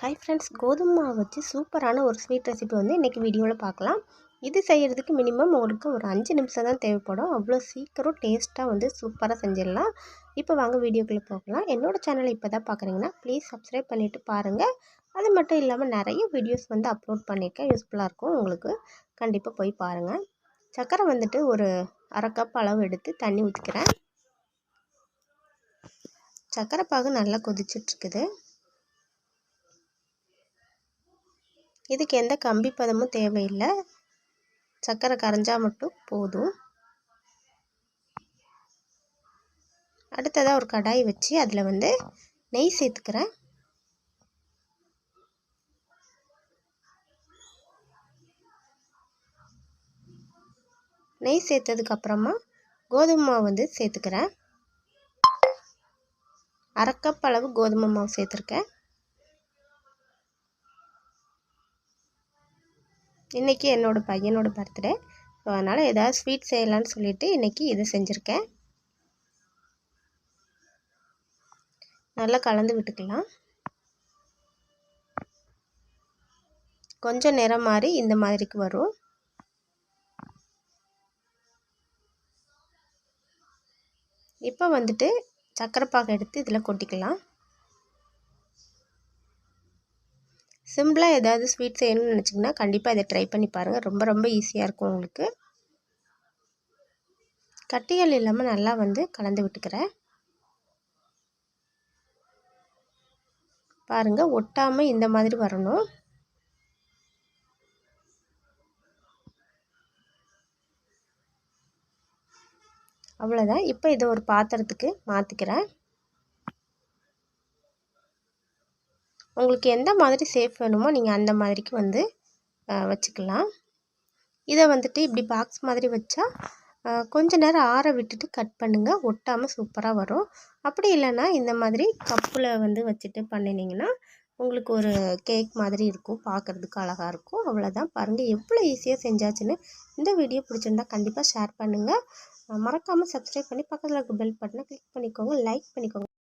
Hi friends கோதுமை மாவு வச்சு சூப்பரான ஒரு ஸ்வீட் ரெசிபி வந்து இன்றைக்கி வீடியோவில் பார்க்கலாம். இது செய்கிறதுக்கு மினிமம் உங்களுக்கு ஒரு அஞ்சு நிமிஷம் தான் தேவைப்படும். அவ்வளோ சீக்கிரம் டேஸ்ட்டாக வந்து சூப்பராக செஞ்சிடலாம். இப்போ வாங்க வீடியோக்குள்ளே போகலாம். என்னோடய சேனலை இப்போ தான் பார்க்குறீங்கன்னா ப்ளீஸ் சப்ஸ்கிரைப் பண்ணிவிட்டு பாருங்கள் அது மட்டும் இல்லாமல் நிறைய வீடியோஸ் வந்து அப்லோட் பண்ணியிருக்கேன். யூஸ்ஃபுல்லாக இருக்கும். உங்களுக்கு கண்டிப்பாக போய் பாருங்கள் சர்க்கரை வந்துட்டு ஒரு அரை கப் அளவு எடுத்து தண்ணி ஊற்றிக்கிறேன் சர்க்கரை பாகு நல்லா கொதிச்சிட்ருக்குது இதுக்கு எந்த கம்பி பதமும் தேவையில்லை. சர்க்கரை கரைஞ்சால் மட்டும் போதும். அடுத்ததாக ஒரு கடாய் வச்சு அதில் வந்து நெய் சேர்த்துக்கிறேன். நெய் சேர்த்ததுக்கப்புறமா கோதுமை மாவு வந்து சேர்த்துக்கிறேன். அரைக்கப்பளவு அளவு கோதுமை மாவு சேர்த்துருக்கேன். இன்றைக்கி என்னோடய பையனோட பர்த்டே ஸோ அதனால் ஏதாவது ஸ்வீட் செய்யலான்னு சொல்லிவிட்டு இன்றைக்கி இது செஞ்சுருக்கேன். நல்லா கலந்து விட்டுக்கலாம். கொஞ்சம் நிறம் மாதிரி இந்த மாதிரிக்கு வரும். இப்போ வந்துட்டு சக்கரை பாகு எடுத்து இதில் கொட்டிக்கலாம். சிம்பிளாக ஏதாவது ஸ்வீட் செய்யணும்னு நினச்சிங்கன்னா கண்டிப்பாக இதை ட்ரை பண்ணி பாருங்கள் ரொம்ப ரொம்ப ஈஸியாக இருக்கும் உங்களுக்கு. கட்டிகள் இல்லாமல் நல்லா வந்து கலந்து விட்டுக்கிறேன். பாருங்கள் ஒட்டாமல் இந்த மாதிரி வரணும். அவ்வளோதான் இப்போ இதை ஒரு பாத்திரத்துக்கு மாற்றிக்கிறேன் உங்களுக்கு எந்த மாதிரி சேஃப் வேணுமோ நீங்கள் அந்த மாதிரிக்கு வந்து வச்சுக்கலாம். இதை வந்துட்டு இப்படி பாக்ஸ் மாதிரி வச்சா கொஞ்ச நேரம் ஆற விட்டுட்டு கட் பண்ணுங்கள் ஒட்டாமல் சூப்பராக வரும். அப்படி இல்லைன்னா இந்த மாதிரி கப்பில் வந்து வச்சுட்டு பண்ணினீங்கன்னா உங்களுக்கு ஒரு கேக் மாதிரி இருக்கும். பார்க்குறதுக்கு அழகாக இருக்கும். அவ்வளோதான் பாருங்கள் எவ்வளோ ஈஸியாக செஞ்சாச்சுன்னு. இந்த வீடியோ பிடிச்சிருந்தா கண்டிப்பாக ஷேர் பண்ணுங்கள் மறக்காமல் சப்ஸ்கிரைப் பண்ணி பக்கத்தில் இருக்க பெல் பட்டனை கிளிக் பண்ணிக்கோங்க. லைக் பண்ணிக்கோங்க.